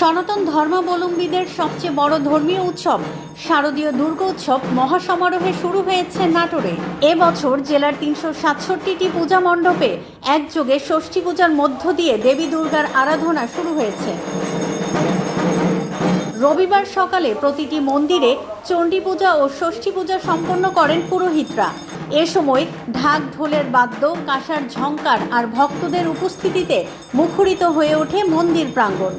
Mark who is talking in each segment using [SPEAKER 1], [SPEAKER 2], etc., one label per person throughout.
[SPEAKER 1] ধর্মাবলম্বীদের সবচেয়ে বড় ধর্মীয় উৎসব, শারদীয় দুর্গোৎসব মহাসমারোহে শুরু হয়েছে নাটোরে। এবছর জেলার তিনশো সাতষট্টিটি পূজা মণ্ডপে একযোগে ষষ্ঠী পূজার মধ্য দিয়ে দেবী দুর্গার আরাধনা শুরু হয়েছে। রবিবার সকালে প্রতিটি মন্দিরে চণ্ডী পূজা ও ষষ্ঠী পূজা সম্পন্ন করেন পুরোহিতরা। এ সময় ঢাক ঢোলের বাদ্য, কাঁসার ঝংকার আর ভক্তদের উপস্থিতিতে মুখরিত হয়ে ওঠে মন্দির প্রাঙ্গণ।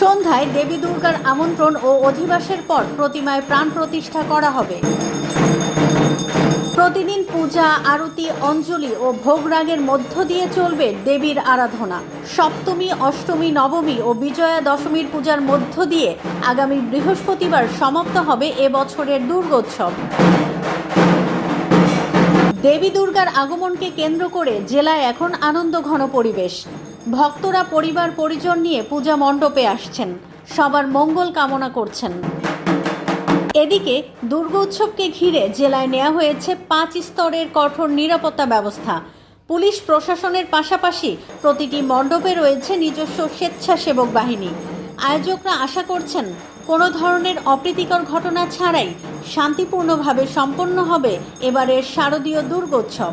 [SPEAKER 1] সন্ধ্যায় দেবী দুর্গার আমন্ত্রণ ও অধিবাসের পর প্রতিমায় প্রাণ প্রতিষ্ঠা করা হবে। প্রতিদিন পূজা, আরতি, অঞ্জলি ও ভোগরাগের মধ্য দিয়ে চলবে দেবীর আরাধনা। সপ্তমী, অষ্টমী, নবমী ও বিজয়া দশমীর পূজার মধ্য দিয়ে আগামী বৃহস্পতিবার সমাপ্ত হবে এ বছরের দুর্গোৎসব। দেবী দুর্গার আগমনকে কেন্দ্র করে জেলায় এখন আনন্দ ঘন পরিবেশ। ভক্তরা পরিবার পরিজন নিয়ে পূজা মণ্ডপে আসছেন। সবার মঙ্গল কামনা করছেন। এদিকে দুর্গোৎসবকে ঘিরে জেলায় নেওয়া হয়েছে পাঁচ স্তরের কঠোর নিরাপত্তা ব্যবস্থা। পুলিশ প্রশাসনের পাশাপাশি প্রতিটি মণ্ডপে রয়েছে নিজস্ব স্বেচ্ছাসেবক বাহিনী। আয়োজকরা আশা করছেন, কোনো ধরনের অপ্রীতিকর ঘটনা ছাড়াই শান্তিপূর্ণভাবে সম্পন্ন হবে এবারের শারদীয় দুর্গোৎসব।